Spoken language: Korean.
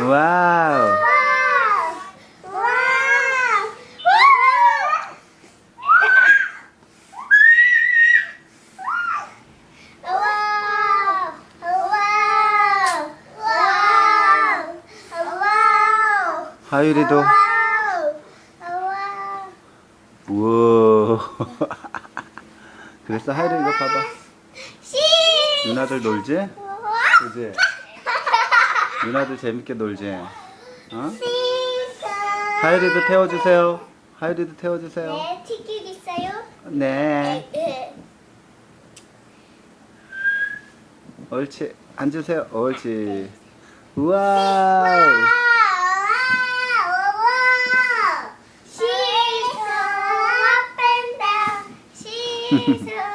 와우. 하율이도. 우와. 그랬어 하율이 이거 봐봐. 누나들 놀지? 그지? 누나들 재밌게 놀지? 어? 하율이도 태워주세요. 하율이도 태워주세요. 네, 튀길 있어요? 네. 네. 옳지. 앉으세요. 옳지. 우와우. 시소 뺀다 시소